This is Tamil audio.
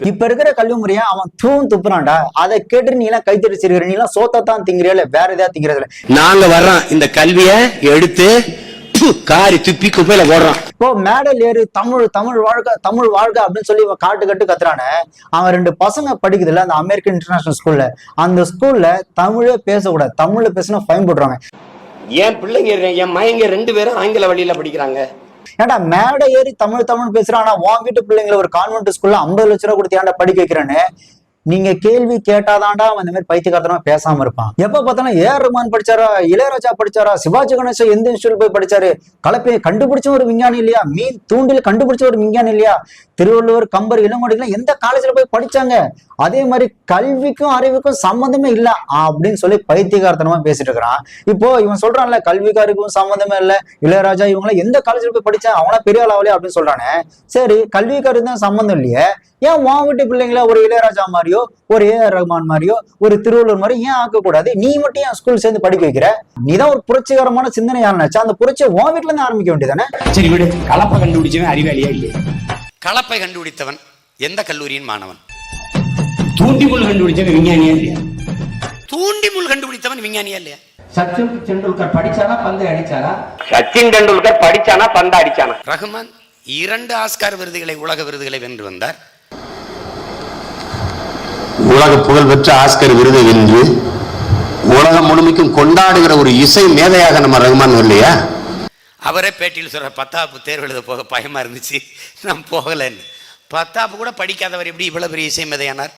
இப்ப இருக்கிற கல்வி முறைய அவன் தூண் துப்புறான்டா. அதை கேட்டு நீ எல்லாம் கைத்தறி சிறுகிற நீ எல்லாம் சோத்தான் திங்கிறியா இல்ல வேற ஏதாவது திங்கிறதுல? நாங்க வர்றோம். இந்த கல்விய எடுத்து காரி துப்பி குப்பையில போடுறோம். இப்போ மேடல் ஏறு தமிழ் தமிழ் வாழ்க தமிழ் வாழ்க அப்படின்னு சொல்லி இவன் காட்டு கட்டு கத்துறானே அவன் ரெண்டு பசங்க படிக்குதுல்ல அந்த அமெரிக்கன் இன்டர்நேஷனல் ஸ்கூல்ல அந்த ஸ்கூல்ல தமிழே பேசக்கூடாது. தமிழ்ல பேசினா ஃபைன் போடுறாங்க என் பிள்ளைங்க என் மயங்க ரெண்டு பேரும் ஆங்கில வழியில படிக்கிறாங்க. ஏன்டா மேடை ஏறி தமிழ் தமிழ் பேசுறான் ஆனா உன் வீட்டு பிள்ளைங்களை ஒரு கான்வென்ட் ஸ்கூல்ல ஐம்பது லட்ச ரூபா கொடுத்து ஏன்டா படிக்க வைக்கிறேன்னு? நீங்க கேள்வி கேட்டாதான்டா அந்த மாதிரி பைத்தியகாரத்தனமா பேசாம இருப்பான். எப்ப பார்த்தாலும் ஏஆர் ரஹ்மான் படிச்சாரா இளையராஜா படிச்சாரா சிவாஜி கணேசன் எந்த இன்ஸ்டியூட் போய் படிச்சாரு? கலப்பையை கண்டுபிடிச்ச ஒரு விஞ்ஞானி இல்லையா? மீன் தூண்டில் கண்டுபிடிச்ச ஒரு விஞ்ஞானி இல்லையா? திருவள்ளுவர் கம்பர் இளங்கோடிகள் எந்த காலேஜ்ல போய் படிச்சாங்க? அதே மாதிரி கல்விக்கும் அறிவுக்கும் சம்மந்தமே இல்ல அப்படின்னு சொல்லி பைத்தியகாரத்தனமா பேசிட்டு இருக்கிறான். இப்போ இவன் சொல்றான்ல கல்விக்கு அறிவுக்கும் சம்மந்தமே இல்ல இளையராஜா இவங்களாம் எந்த காலேஜ்ல போய் படிச்சா அவனா பெரிய ஆளாவலே அப்படின்னு சொல்றானே. சரி கல்விக்கு அறிவு தான் சம்மந்தம் இல்லையே. ஏன் உன் வீட்டு பிள்ளைங்கள ஒரு இளையராஜா மாதிரியோ ஒரு ஏஆர் ரஹ்மான் மாதிரியோ ஒரு திருவள்ளுவர் மாதிரி ஏன் ஆக்கக்கூடாது? நீ மட்டும் ஏன் ஸ்கூல் சேர்ந்து படிக்க வைக்கிற? நீதான் ஒரு புரட்சிகரமான சிந்தனை நினைச்சா அந்த புரட்சியை உன் வீட்டுல இருந்து ஆரம்பிக்க வேண்டியதானே சரி விடு கலப்பை கண்டுபிடிச்சவன் அறிவாளியா இல்லையா. கலப்பை கண்டுபிடித்தவன் எந்த கல்லூரியின் மாணவன்? தூண்டிமுள் கண்டுபிடிச்சவன் விஞ்ஞானியா இல்லையா? தூண்டி முள் கண்டுபிடித்தவன் விஞ்ஞானியா இல்லையா? சச்சின் டெண்டுல்கர் படிச்சாரா பந்து அடிச்சாரா? சச்சின் டெண்டுல்கர் படிச்சானா பந்தா அடிச்சானா? ரஹ்மான் இரண்டு ஆஸ்கார் விருதுகளை உலக விருதுகளை வென்று வந்தார். உலக புகழ்பெற்ற ஆஸ்கர் விருதை வென்று உலகம் முழுமைக்கும் கொண்டாடுகிற ஒரு இசை மேதையாக நம்ம ரகுமான் இல்லையா? அவரே பேட்டியில் சொல்ற பத்தாப்பு தேர்வு எழுத போக பயமா இருந்துச்சு. நான் போகலைன்னு. பத்தாப்பு கூட படிக்காதவர் எப்படி இவ்வளவு பெரிய இசை மேதையானார்?